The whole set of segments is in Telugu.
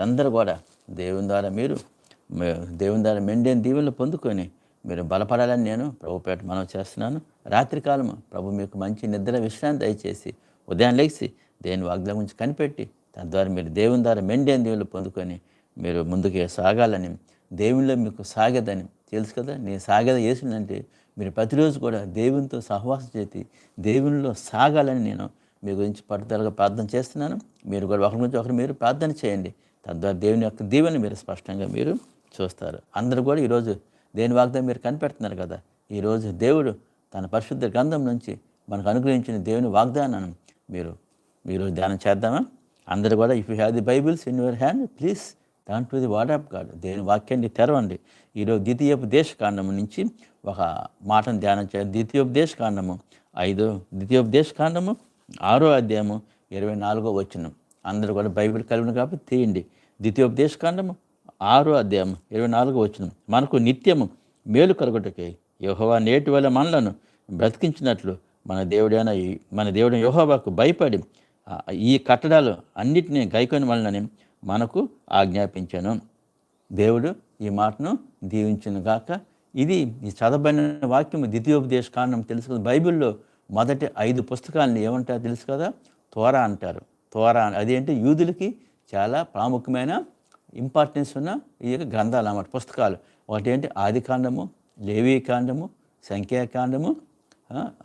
మీరందరూ కూడా దేవుని ద్వారా మీరు దేవుని ద్వారా మెండేన్ దీవెనలు పొందుకొని మీరు బలపడాలని నేను ప్రభుపేట మనం చేస్తున్నాను. రాత్రికాలము ప్రభు మీకు మంచి నిద్ర విశ్రాంతి దయచేసి ఉదయం లేచి దేని వాగ్దానం గురించి కనిపెట్టి తద్వారా మీరు దేవుని ద్వారా మెండేన్ దీవులు పొందుకొని మీరు ముందుకు సాగాలని దేవునిలో మీకు సాగదని తెలుసు కదా. నేను సాగద చేసిందంటే మీరు ప్రతిరోజు కూడా దేవునితో సహవాసం చేసి దేవునిలో సాగాలని నేను మీ గురించి పట్టుదలగా ప్రార్థన చేస్తున్నాను. మీరు కూడా ఒకరి గురించి ఒకరు మీరు ప్రార్థన చేయండి. తద్వారా దేవుని యొక్క దీవెని మీరు స్పష్టంగా మీరు చూస్తారు. అందరూ కూడా ఈరోజు దేని వాగ్దానం మీరు కనిపెడుతున్నారు కదా. ఈరోజు దేవుడు తన పరిశుద్ధ గ్రంథం నుంచి మనకు అనుగ్రహించిన దేవుని వాగ్దానాన్ని మీరు మీరు ధ్యానం చేద్దామా? అందరూ కూడా if you have the bibles in your hand please turn to the word of God దేని వాక్యాన్ని తెరవండి. ఈరోజు ద్వితీయోపదేశ కాండము నుంచి ఒక మాటను ధ్యానం చే ద్వితీయోపదేశ కాండము ఐదో ద్వితీయోపదేశ కాండము ఆరో అధ్యాయము ఇరవై నాలుగో వచనం. అందరూ కూడా బైబిల్ కలిగిన కాబట్టి తీయండి. ద్వితీయోపదేశ కాండము ఆరో అధ్యాయం ఇరవై నాలుగో వచ్చిన మనకు నిత్యము మేలు కలుగుటకై యెహోవా నేటి వల్ల మనలను బ్రతికించినట్లు మన దేవుడైన మన దేవుడు యెహోవాకు భయపడి ఈ కట్టడాలు అన్నిటినీ గైకొని వలనని మనకు ఆజ్ఞాపించాను. దేవుడు ఈ మాటను దీవించను గాక. ఇది ఈ చదవబడిన వాక్యం ద్వితీయోపదేశ కారణం తెలుసు కదా బైబిల్లో మొదటి ఐదు పుస్తకాలను ఏమంటారో తెలుసు కదా? తోరా అంటారు. తోరా అదేంటి? యూదులకి చాలా ప్రాముఖ్యమైన ఇంపార్టెన్స్ ఉన్న ఈ యొక్క గ్రంథాలు అన్నమాట పుస్తకాలు. ఒకటి ఏంటి ఆది కాండము లేవీ కాండము సంఖ్యాకాండము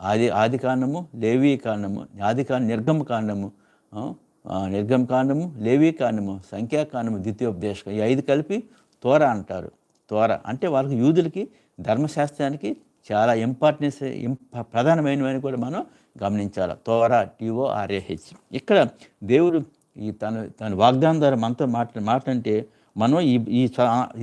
ఆది ఆది కాండము లేవీ కాండము ఆది కాండ నిర్గమ కాండము నిర్గమ కాండము లేవీ కాండము సంఖ్యాకాండము ద్వితీయోపదేశకం ఈ ఐదు కలిపి తోర అంటారు. తోర అంటే వాళ్ళకి యూదులకి ధర్మశాస్త్రానికి చాలా ఇంపార్టెన్స్ ఇంప ప్రధానమైనవని కూడా మనం గమనించాలి. తోరా టీఓఆర్ఏహెచ్ ఇక్కడ దేవుడు ఈ తన తన వాగ్దానం ద్వారా మనతో మాట మాట్లాడితే మనం ఈ ఈ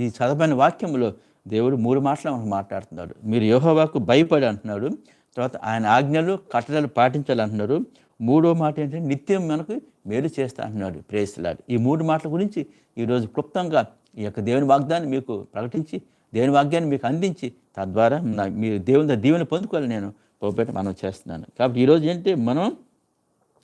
ఈ చదవని వాక్యంలో దేవుడు మూడు మాటలు మనం మాట్లాడుతున్నాడు. మీరు యెహోవాకు భయపడి అంటున్నాడు తర్వాత ఆయన ఆజ్ఞలు కట్టడలు పాటించాలంటున్నారు మూడో మాట ఏంటంటే నిత్యం మనకు మేలు చేస్తా అంటున్నాడు ప్రేస్లాడు ఈ మూడు మాటల గురించి ఈరోజు క్లుప్తంగా ఈ యొక్క దేవుని వాగ్దాన్ని మీకు ప్రకటించి దేవుని వాగ్యాన్ని మీకు అందించి తద్వారా మీ మీరు దేవుని దీవెని పొందుకోవాలి నేను. పోపేట మనం చేస్తున్నాను. కాబట్టి ఈరోజు ఏంటి? మనం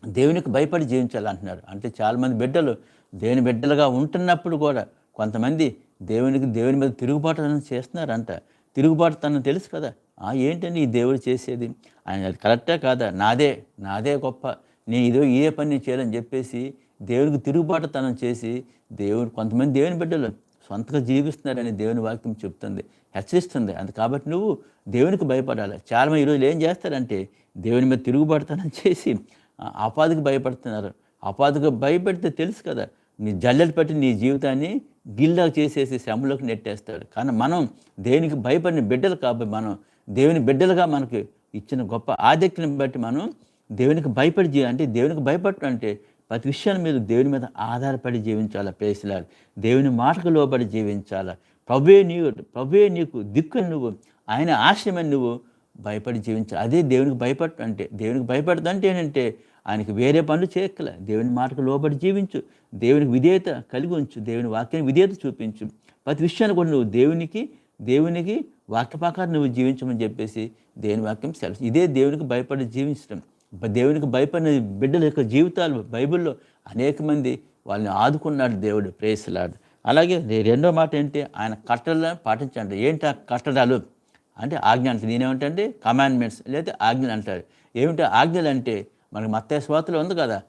దేవునికి భయపడి జీవించాలంటున్నారు. అంటే చాలామంది బిడ్డలు దేవుని బిడ్డలుగా ఉంటున్నప్పుడు కూడా కొంతమంది దేవునికి దేవుని మీద తిరుగుబాటుతనం చేస్తున్నారంట. తిరుగుబాటుతనం తెలుసు కదా? ఆ ఏంటని ఈ దేవుడు చేసేది? ఆయన అది కరెక్టే కాదా? నాదే నాదే గొప్ప. నేను ఇదో ఇదే పని నేను చేయాలని చెప్పేసి దేవునికి తిరుగుబాటుతనం చేసి దేవుడు కొంతమంది దేవుని బిడ్డలు సొంతగా జీవిస్తున్నారని దేవుని వాక్యం చెప్తుంది హెచ్చరిస్తుంది. అంత కాబట్టి నువ్వు దేవునికి భయపడాలి. చాలామంది ఈరోజు ఏం చేస్తారంటే దేవుని మీద తిరుగుబడతానని చేసి ఆ, అపాధికి భయపడుతున్నారు. అపాధికి భయపెడితే తెలుసు కదా నీ జల్లెలు పట్టి నీ జీవితాన్ని గిల్లా చేసేసి శ్రమలోకి నెట్టేస్తాడు. కానీ మనం దేవునికి భయపడిన బిడ్డలు కాబట్టి మనం దేవుని బిడ్డలుగా మనకి ఇచ్చిన గొప్ప ఆధిక్యం బట్టి మనం దేవునికి భయపడి అంటే దేవునికి భయపడటం అంటే ప్రతి విషయాన్ని మీద దేవుని మీద ఆధారపడి జీవించాలా? పేసలాడు దేవుని మాటకు లోబడి జీవించాలా? ప్రభువే నీవు ప్రభువే నీకు దిక్కు నువ్వు. ఆయన ఆశ్రమని నువ్వు భయపడి జీవించాలి? అదే దేవునికి భయపడటం అంటే దేవునికి భయపడదంటే అంటే ఏంటంటే ఆయనకి వేరే పనులు చేయక్కల దేవుని మాటకు లోబడి జీవించు. దేవునికి విధేయత కలిగి ఉంచు. దేవుని వాక్యానికి విధేయత చూపించు. ప్రతి విషయాన్ని కూడా నువ్వు దేవునికి దేవునికి వాక్యపాకాన్ని నువ్వు జీవించమని చెప్పేసి దేవుని వాక్యం సెలవు. ఇదే దేవునికి భయపడి జీవించడం. దేవునికి భయపడిన బిడ్డల యొక్క జీవితాలు బైబిల్లో అనేక మంది వాళ్ళని ఆదుకున్నాడు దేవుడు ప్రేసలాడు అలాగే రెండో మాట ఏంటి? ఆయన కట్టడలను పాటించండి. ఏంటి ఆ కట్టడాలు? అంటే ఆజ్ఞ అంటే నేనేమంటే కమాండ్మెంట్స్ లేదా ఆజ్ఞలు అంటారు. ఏమిటి ఆజ్ఞలు అంటే మనకి మత్తే స్వాతలో ఉంది కదా.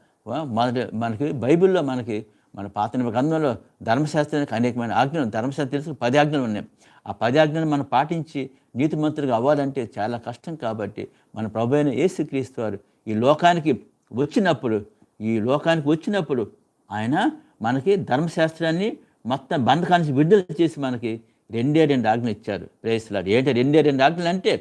మొదటి మనకి బైబిల్లో మనకి మన పాత గ్రంథంలో ధర్మశాస్త్రానికి అనేకమైన ఆజ్ఞలు ధర్మశాస్త్రం తెలుసు పది ఆజ్ఞలు ఉన్నాయి. ఆ పది ఆజ్ఞలు మనం పాటించి నీతిమంతులుగా అవ్వాలంటే చాలా కష్టం కాబట్టి మన ప్రభు అయిన యేసుక్రీస్తు వారు ఈ లోకానికి వచ్చినప్పుడు ఈ లోకానికి వచ్చినప్పుడు ఆయన మనకి ధర్మశాస్త్రాన్ని మొత్తం బంధకానికి విడుదల చేసి మనకి రెండే రెండు ఆజ్ఞలు ఇచ్చారు. ప్రేస్లాడు ఏంటి రెండే రెండు ఆజ్ఞలు అంటే?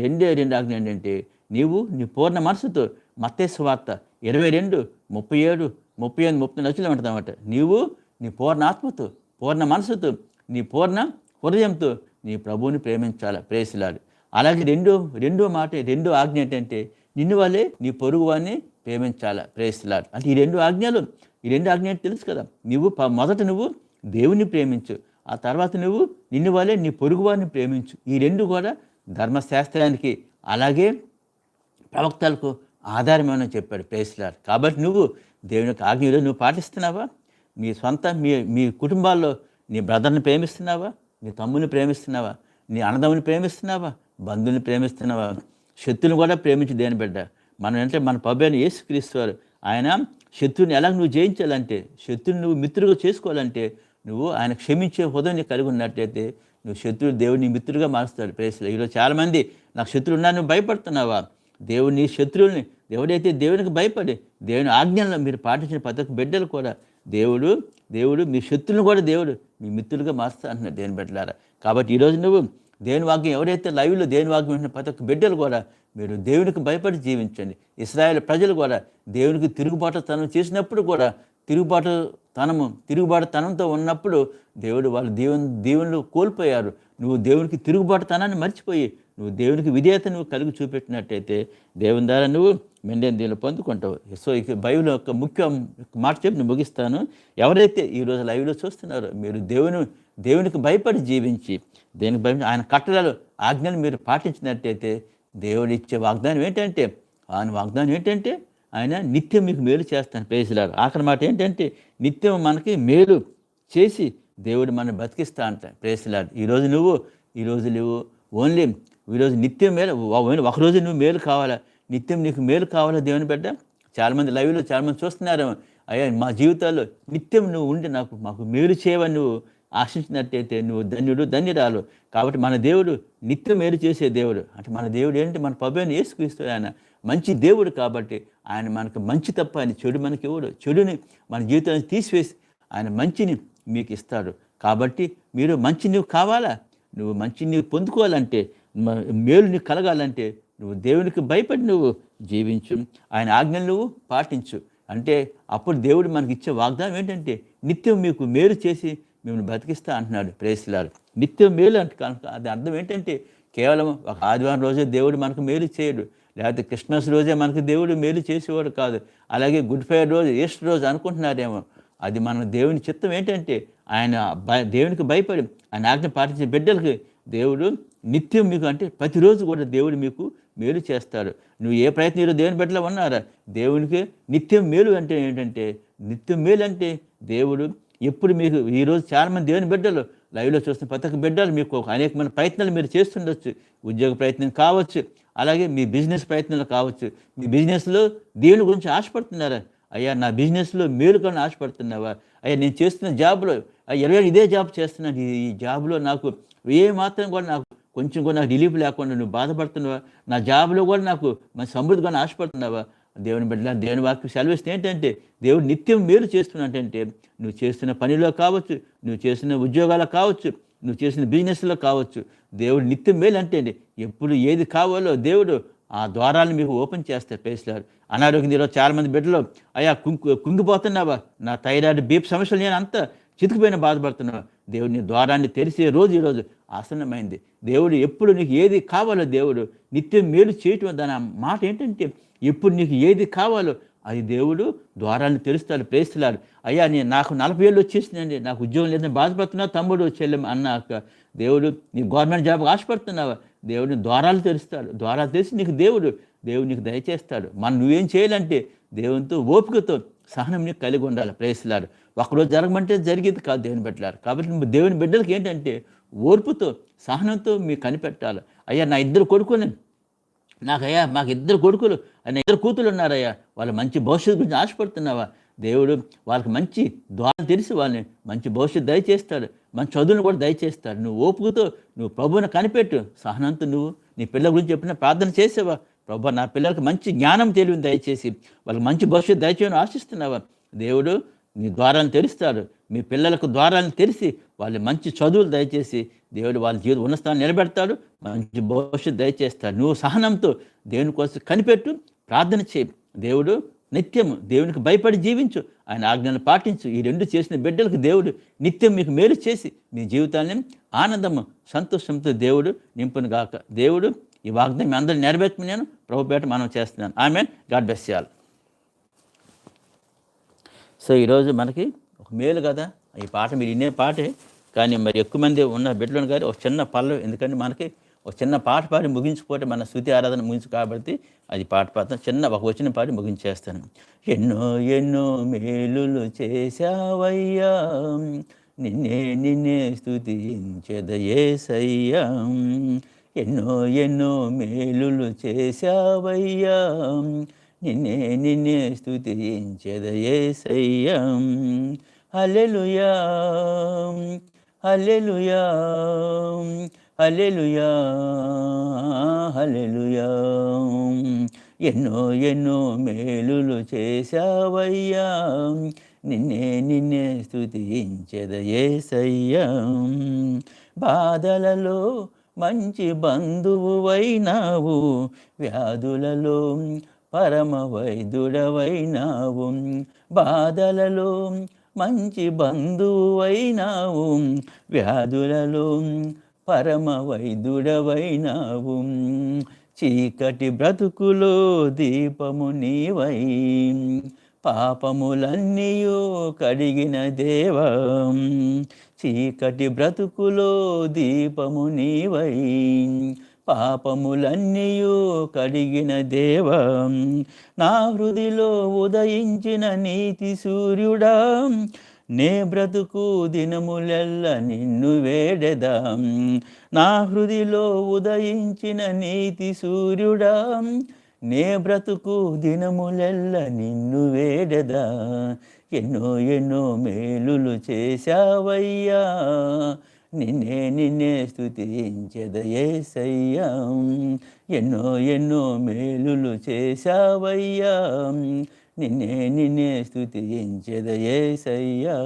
రెండే రెండు ఆజ్ఞలు ఏంటంటే నీవు నీ పూర్ణ మనసుతో మత్తేశ్వార్త ఇరవై రెండు ముప్పై ఏడు ముప్పై ఎనిమిది ముప్పై నచ్చులు ఉంటుందన్నమాట నీవు నీ పూర్ణ ఆత్మతో పూర్ణ మనసుతో నీ పూర్ణ హృదయంతో నీ ప్రభువుని ప్రేమించాలి. ప్రేసిలాడు అలాగే రెండో రెండో మాట రెండో ఆజ్ఞ ఏంటంటే నిన్ను వల్లే నీ పొరుగు వాడిని ప్రేమించాలా? ప్రేసిలాడు అంటే ఈ రెండు ఆజ్ఞలు ఈ రెండు ఆజ్ఞలు తెలుసు కదా? నువ్వు మొదట నువ్వు దేవుని ప్రేమించు ఆ తర్వాత నువ్వు నిన్ను వల్లే నీ పొరుగు వారిని ప్రేమించు. ఈ రెండు కూడా ధర్మశాస్త్రానికి అలాగే ప్రవక్తలకు ఆధారమని చెప్పాడు ప్రేస్లార్ కాబట్టి నువ్వు దేవుని యొక్క ఆజ్ఞలో నువ్వు పాటిస్తున్నావా? మీ సొంత మీ మీ కుటుంబాల్లో నీ బ్రదర్ని ప్రేమిస్తున్నావా? నీ తమ్ముని ప్రేమిస్తున్నావా? నీ అన్నదమ్ముని ప్రేమిస్తున్నావా? బంధువుని ప్రేమిస్తున్నావా? శత్రుని కూడా ప్రేమించి దేని బిడ్డ? మనం అంటే మన పబ్బైన అయిన యేసుక్రీస్తు వారు. ఆయన శత్రుని ఎలా నువ్వు జయించాలంటే శత్రుని నువ్వు మిత్రుగా చేసుకోవాలంటే నువ్వు ఆయన క్షమించే హృదయం నీకు కలిగి ఉన్నట్టయితే నువ్వు శత్రువు దేవుడిని మిత్రుడుగా మారుస్తాడు ప్రేసులు ఈరోజు చాలామంది నాకు శత్రువు ఉన్నా నువ్వు భయపడుతున్నావా? దేవుని శత్రువుల్ని ఎవడైతే దేవునికి భయపడి దేవుని ఆజ్ఞలను మీరు పాటించిన ప్రతి బిడ్డలు కూడా దేవుడు దేవుడు మీ శత్రువుని కూడా దేవుడు మీ మిత్రులుగా మారుస్తా అంటున్నాడు దేవుని బిడ్డలారా. కాబట్టి ఈరోజు నువ్వు దేవుని వాక్యం ఎవరైతే లైవ్లో దేవుని వాక్యం వింటున్న ప్రతి ఒక్క బిడ్డలు కూడా మీరు దేవునికి భయపడి జీవించండి. ఇస్రాయేల్ ప్రజలు కూడా దేవునికి తిరుగుబాటు తనం చేసినప్పుడు కూడా తిరుగుబాటు తనము తిరుగుబాటు తనంతో ఉన్నప్పుడు దేవుడు వాళ్ళు దేవుని దేవుళ్ళు కోల్పోయారు. నువ్వు దేవునికి తిరుగుబాటు తనాన్ని మర్చిపోయి నువ్వు దేవునికి విధేయత నువ్వు కలిగి చూపెట్టినట్టయితే దేవుని ద్వారా నువ్వు మెండేని దీనిలో పొందుకుంటావు. సో ఇక బైబిల్ యొక్క ముఖ్య మాట చెప్పి నేను ముగిస్తాను. ఎవరైతే ఈరోజు లైవ్లో చూస్తున్నారో మీరు దేవుని దేవునికి భయపడి జీవించి దేనికి భయం ఆయన కట్టడాలు ఆజ్ఞలు మీరు పాటించినట్టయితే దేవుడు ఇచ్చే వాగ్దానం ఏంటంటే ఆయన వాగ్దానం ఏంటంటే ఆయన నిత్యం మీకు మేలు చేస్తాను. పేసిలారు ఆఖరి మాట ఏంటంటే నిత్యం మనకి మేలు చేసి దేవుడు మనం బతికిస్తా అంట ప్రేసిలాడు ఈరోజు నువ్వు ఈరోజు నువ్వు ఓన్లీ ఈరోజు నిత్యం మేలు ఒకరోజు నువ్వు మేలు కావాలా? నిత్యం నీకు మేలు కావాలా దేవుని బిడ్డ? చాలామంది లైవ్లో చాలామంది చూస్తున్నారు. అయ్యా మా జీవితాల్లో నిత్యం నువ్వు ఉండి నాకు మాకు మేలు చేయవని నువ్వు ఆశించినట్టయితే నువ్వు ధన్యుడు ధన్యురాలు. కాబట్టి మన దేవుడు నిత్యం మేలు చేసే దేవుడు. అంటే మన దేవుడు ఏంటి? మన పబ్బని వేసుక్రీస్తూ ఆయన. మంచి దేవుడు కాబట్టి ఆయన మనకు మంచి తప్ప ఆయన చెడు మనకి ఇవ్వడు. చెడుని మన జీవితాన్ని తీసివేసి ఆయన మంచిని మీకు ఇస్తాడు. కాబట్టి మీరు మంచి నువ్వు కావాలా? నువ్వు మంచి నీవు పొందుకోవాలంటే మేలు నీకు కలగాలంటే నువ్వు దేవునికి భయపడి నువ్వు జీవించు. ఆయన ఆజ్ఞలు నువ్వు పాటించు. అంటే అప్పుడు దేవుడు మనకి ఇచ్చే వాగ్దానం ఏంటంటే నిత్యం మీకు మేలు చేసి మిమ్మల్ని బతికిస్తా అంటున్నాడు ప్రేసిలారు నిత్యం మేలు అంటే కనుక అది అర్థం ఏంటంటే కేవలం ఒక ఆదివారం రోజే దేవుడు మనకు మేలు చేయడు. లేకపోతే క్రిస్మస్ రోజే మనకు దేవుడు మేలు చేసేవాడు కాదు. అలాగే గుడ్ ఫ్రైడే రోజు ఈస్టర్ రోజు అనుకుంటున్నారేమో. అది మన దేవుని చిత్తం ఏంటంటే ఆయన భయ దేవునికి భయపడి ఆయన ఆజ్ఞ పాటించే బిడ్డలకి దేవుడు నిత్యం మీకు అంటే ప్రతిరోజు కూడా దేవుడు మీకు మేలు చేస్తాడు నువ్వు ఏ ప్రయత్నం ఈరోజు దేవుని బిడ్డలో ఉన్నారా? దేవునికి నిత్యం మేలు అంటే ఏంటంటే నిత్యం మేలు అంటే దేవుడు ఎప్పుడు మీకు ఈరోజు చాలామంది దేవుని బిడ్డలు లైవ్లో చూస్తున్న ప్రతి బిడ్డలు మీకు ఒక అనేకమైన ప్రయత్నాలు మీరు చేస్తుండొచ్చు. ఉద్యోగ ప్రయత్నం కావచ్చు అలాగే మీ బిజినెస్ ప్రయత్నాలు కావచ్చు. మీ బిజినెస్లో దేవుని గురించి ఆశపడుతున్నారా? అయ్యా నా బిజినెస్లో మేలు కానీ ఆశపడుతున్నావా? అయ్యా నేను చేస్తున్న జాబ్లో ఇరవై ఇదే జాబ్ చేస్తున్నాను. ఈ- ఈ జాబ్లో నాకు ఏ మాత్రం కూడా నాకు కొంచెం కూడా నాకు రిలీఫ్ లేకుండా నువ్వు బాధపడుతున్నావా? నా జాబ్లో కూడా నాకు మంచి సమృద్ధిగా ఆశపడుతున్నావా? దేవుని బిడ్డ దేవుని వాక్యం సెలవిస్తే ఏంటంటే దేవుడు నిత్యం మేలు చేస్తున్నట్టంటే నువ్వు చేస్తున్న పనిలో కావచ్చు నువ్వు చేస్తున్న ఉద్యోగాలు కావచ్చు నువ్వు చేసిన బిజినెస్లో కావచ్చు దేవుడు నిత్యం మేలు అంటే అండి ఎప్పుడు ఏది కావాలో దేవుడు ఆ ద్వారాలను మీకు ఓపెన్ చేస్తారు పేస్లారు అనారోగ్యం ఈరోజు చాలామంది బిడ్డలు అయ్యా కుంగు కుంగిపోతున్నావా? నా థైరాయిడ్ బీప్ సమస్యలు నేను అంతా చితికిపోయిన బాధపడుతున్నావు దేవుడిని ద్వారాన్ని తెరిసే రోజు ఈరోజు ఆసన్నమైంది. దేవుడు ఎప్పుడు నీకు ఏది కావాలో దేవుడు నిత్యం మేలు చేయటం దాని మాట ఏంటంటే ఎప్పుడు నీకు ఏది కావాలో అది దేవుడు ద్వారాన్ని తెరుస్తాడు ప్రేస్తున్నాడు అయ్యా నేను నాకు నలభై ఏళ్ళు వచ్చేసిందండి నాకు ఉద్యోగం లేదని బాధపడుతున్నావు తమ్ముడు చెల్లెం అన్నాక దేవుడు నీ గవర్నమెంట్ జాబ్ ఆశపడుతున్నావా? దేవుడిని ద్వారాలు తెరుస్తాడు. ద్వారాలు తెరిచి నీకు దేవుడు దేవుడు నీకు దయచేస్తాడు. మనం నువ్వేం చేయాలంటే దేవునితో ఓపికతో సహనం నీకు కలిగి ఉండాలి ప్రేస్తున్నాడు ఒకరోజు జరగమంటే జరిగేది కాదు దేవుని బిడ్డలారు. కాబట్టి దేవుని బిడ్డలకి ఏంటంటే ఓర్పుతో సహనంతో మీకు కనిపెట్టాలి. అయ్యా నా ఇద్దరు కొడుకుని నాకయ్యా మాకు ఇద్దరు కొడుకులు. ఆయన ఇద్దరు కూతురు ఉన్నారయ్యా. వాళ్ళ మంచి భవిష్యత్తు గురించి ఆశపడుతున్నావా? దేవుడు వాళ్ళకి మంచి ద్వారం తెలిసి వాళ్ళని మంచి భవిష్యత్తు దయచేస్తాడు. మంచి చదువును కూడా దయచేస్తాడు. నువ్వు ఓపుకతో నువ్వు ప్రభువుని కనిపెట్టు. సహనంతో నువ్వు నీ పిల్లల గురించి చెప్పిన ప్రార్థన చేసేవా? ప్రభు నా పిల్లలకు మంచి జ్ఞానం తెలివిని దయచేసి వాళ్ళకి మంచి భవిష్యత్తు దయచేయని ఆశిస్తున్నావా? దేవుడు నీ ద్వారాలను తెరుస్తాడు మీ పిల్లలకు ద్వారాలను తెరిచి వాళ్ళు మంచి చదువులు దయచేసి దేవుడు వాళ్ళ జీవితం ఉన్న స్థానం నిలబెడతాడు. మంచి భవిష్యత్తు దయచేస్తాడు. నువ్వు సహనంతో దేవుని కోసం కనిపెట్టు ప్రార్థన చేయి. దేవుడు నిత్యం దేవునికి భయపడి జీవించు. ఆయన ఆజ్ఞలను పాటించు. ఈ రెండు చేసిన బిడ్డలకు దేవుడు నిత్యం మీకు మేలు చేసి మీ జీవితాన్ని ఆనందము సంతోషంతో దేవుడు నింపును గాక దేవుడు ఈ వాగ్దానం అందరూ నెరవేర్చుకుని నేను ప్రభుపేట మనం చేస్తున్నాను. ఆమె గాడ్ బెస్ చేయాలి సో ఈరోజు మనకి ఒక మేలు కదా. ఈ పాట మీరు వినే పాటే. కానీ మరి ఎక్కువ మంది ఉన్న బిడ్డలను కానీ ఒక చిన్న పల్లవి ఎందుకంటే మనకి ఒక చిన్న పాట పాడి ముగించిపోతే మన శృతి ఆరాధన ముగించు కాబట్టి అది పాట పాడతాను చిన్న ఒక వచ్చిన పాడి ముగించేస్తాను. ఎన్నో ఎన్నో మేలులు చేశావయ్యా. నిన్నే నిన్నే స్థుతించదయేసయ్యా ఎన్నో ఎన్నో మేలులు చేశావయ్యా. నిన్నే నిన్నే స్థుతించదయేసయ్యా హల్లెలూయా. హలెలుయా హలెలుయా హల్లెలూయా. ఎన్నో ఎన్నో మేలులు చేశావయ్యా. నిన్నే నిన్నే స్థుతించదయేసయ్యా బాధలలో మంచి బంధువువైనావు వ్యాధులలో పరమ వైద్యుడవైనావు బాధలలో మంచి బంధువైనావు. వ్యాధులలో పరమ వైద్యుడవైనావు చీకటి బ్రతుకులో దీపము నీవై. పాపములన్నీయో కడిగిన దేవా. చీకటి బ్రతుకులో దీపము నీవై. పాపములన్నీయు కడిగిన దేవ. నా హృదిలో ఉదయించిన నీతి సూర్యుడా నే బ్రతుకు దినములెల్ల నిన్ను వేడెదా. నా హృదిలో ఉదయించిన నీతి సూర్యుడా నే బ్రతుకు దినములెల్ల నిన్ను వేడెదా. ఎన్నో ఎన్నో మేలులు చేశావయ్యా. నిన్నే నిన్నే స్థుతించదయేసయ్యా ఎన్నో ఎన్నో మేలులు చేశావయ్యా. నిన్నే నిన్నే స్థుతించదయేసయ్యా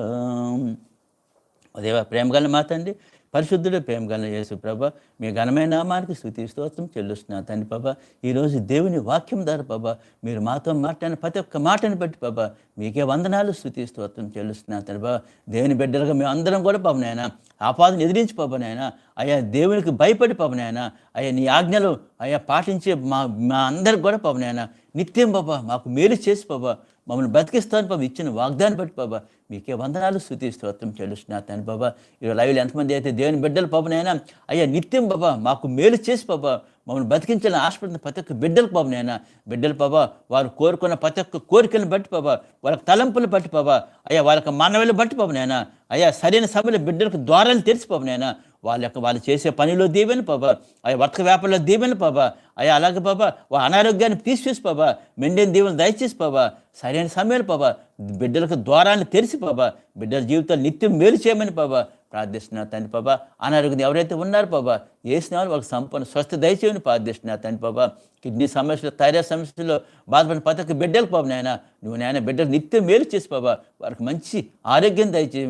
దేవ ప్రేమగల మాతండి పరిశుద్ధుడే ప్రేమ గల యేసు ప్రభ మీ ఘనమైన నామానికి స్థుతి స్తోత్రం చెల్లుస్తున్నాను తండ్రి ప్రభ. ఈరోజు దేవుని వాక్యం ద్వారా ప్రభ మీరు మాతో మాట్లాడిన ప్రతి ఒక్క మాటను బట్టి ప్రభ మీకే వందనాలు స్థుతి స్తోత్రం చెల్లుస్తున్నాను తండ్రి ప్రభ. దేవుని బిడ్డలుగా మేము అందరం కూడా పవనైనా ఆపాదను ఎదిరించి పవనైనా అయ్యా దేవునికి భయపడి పవనైనా అయ్యా నీ ఆజ్ఞలు అయ్యా పాటించే మా మా అందరికి కూడా పవనైనా నిత్యం బాబా మాకు మేలు చేసి బాబా మమ్మల్ని బతికిస్తాను బాబా ఇచ్చిన వాగ్దాన్ని బట్టి బాబా మీకే వందనాలు. స్థుతి స్తోత్రం చెల్లిస్తున్నా తండ్రి బాబా. ఈరోజు లైవ్లో ఎంతమంది అయితే దేవుని బిడ్డలు పాపనైనా అయ్యా నిత్యం బాబా మాకు మేలు చేసి బాబా మమ్మల్ని బతికించాలని ఆశపడిన ప్రతి ఒక్క బిడ్డలకు పాపనైనా బిడ్డలు బాబా వారు కోరుకున్న ప్రతి ఒక్క కోరికలను బట్టి బాబా వాళ్ళకి తలంపులు బట్టి బాబా అయ్యా వాళ్ళకి మానవులు బట్టి పాపనైనా అయ్యా సరైన సమయంలో బిడ్డలకు ద్వారాలు తెరిచి పాపనైనా వాళ్ళ యొక్క వాళ్ళు చేసే పనిలో దీవెని బాబా అయ్యా వర్తక వ్యాపారంలో దీవెని బాబా అయ్యా అలాగే బాబా వా అనారోగ్యాన్ని తీసివేసి బాబా మెండిన దీవెని దయచేసి బాబా సరైన సమయాలు బాబా బిడ్డలకు ద్వారాన్ని తెరిచి బాబా బిడ్డల జీవితాలు నిత్యం మేలు చేయమని బాబా ప్రార్థిస్తున్నా తండ్రి బాబా అనారోగ్యం ఎవరైతే ఉన్నారో బాబా వేసిన వాళ్ళు వాళ్ళకి సంపూర్ణ స్వస్థ దయచేయని ప్రార్థిస్తున్నా తండ్రి బాబా కిడ్నీ సమస్యలు థైరాయిడ్ సమస్యలు బాధపడిన ప్రతి ఒక్క బిడ్డలకు పాప నాయన నువ్వు నాయన బిడ్డలు నిత్యం మేలు చేసి పాబా వారికి మంచి ఆరోగ్యం దయచే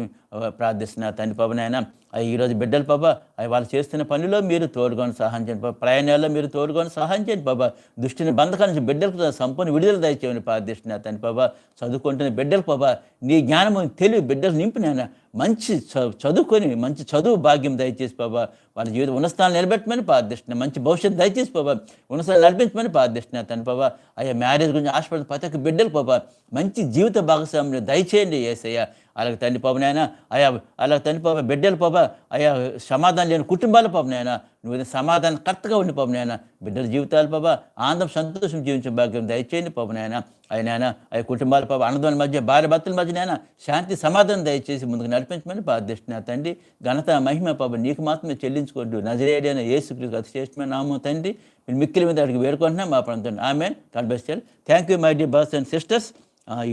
ప్రార్థిస్తున్నా తండ్రి పాప నాయన. అవి ఈరోజు బిడ్డలు పాబా అవి వాళ్ళు చేస్తున్న పనిలో మీరు తోడుకొని సహాయం చేయండి బాబా ప్రయాణాల్లో మీరు తోడుకొని సహాయం చేయండి బాబా దృష్టిని బంధకాల నుంచి బిడ్డలకు సంపూర్ణ విడుదల దయచేయమని ప్రార్థిస్తున్నా తండ్రి బాబా చదువుకుంటున్న బిడ్డలు బాబా నీ జ్ఞానము తెలివి బిడ్డలు నింపినాయన మంచి చదువుకొని మంచి చదువు భాగ్యం దయచేసి బాబా వాళ్ళ జీవితం ఉన్నస్థానం నిలబెట్టమని ప్రార్థిస్తున్నా. మంచి భవిష్యత్తు దయచేసి బాబా ఉన్నస్థానం నడిపించమని ప్రార్థిస్తున్నా తను బాబా అయ్యా మ్యారేజ్ గురించి ఆశపడిన ప్రతి ఒక్క బిడ్డలు బాబా మంచి జీవిత భాగస్వామ్యం దయచేయండి ఏసయ్య అలాగే తండ్రి పాపనైనా అయా అలాగే తండ్రి పాప బిడ్డల పాప అయా సమాధానం లేని కుటుంబాల పాపనైనా నువ్వు సమాధానం కరెక్ట్గా ఉండి నాయన బిడ్డల జీవితాలు పాప ఆనందం సంతోషం జీవించే భాగ్యం దయచేయండి పాపనైనా అయినా అయ్యా కుటుంబాల పాప అన్నదాని మధ్య భార్య భర్తల మధ్యనైనా శాంతి సమాధానం దయచేసి ముందుకు నడిపించమని ప్రార్థిస్తున్నా తండ్రి. ఘనత మహిమ పాప నీకు మాత్రమే చెల్లించుకోండు నజరేడైన యేసుక్రీస్తు అతి చేసిన నామం తండ్రి. మీరు మిక్కిలి మీద అడిగి వేడుకుంటున్నాం మా ప్రాంతం ఆమె God best thank you my dear brothers and sisters.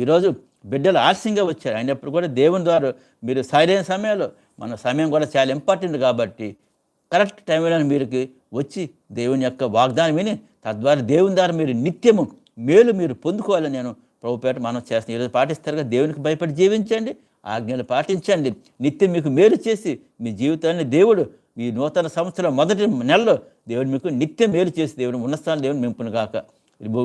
ఈరోజు బిడ్డలు ఆలస్యంగా వచ్చారు. అయినప్పుడు కూడా దేవుని ద్వారా మీరు సరైన సమయంలో మన సమయం కూడా చాలా ఇంపార్టెంట్ కాబట్టి కరెక్ట్ టైంలో మీరుకి వచ్చి దేవుని యొక్క వాగ్దానం విని తద్వారా దేవుని ద్వారా మీరు నిత్యము మేలు మీరు పొందుకోవాలని నేను ప్రభుపేట మనం చేస్తాను ఈరోజు పాటిస్తారుగా దేవునికి భయపడి జీవించండి ఆజ్ఞలు పాటించండి. నిత్యం మీకు మేలు చేసి మీ జీవితాన్ని దేవుడు ఈ నూతన సంవత్సరం మొదటి నెలలో దేవుడు మీకు నిత్యం మేలు చేసి దేవుడు ఉన్నస్థానం దేవుడు మింపును కాక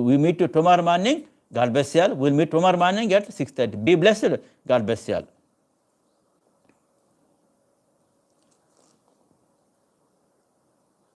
we meet tomorrow morning God bless you all. We'll meet tomorrow morning at 6.30. Be blessed. God bless you all.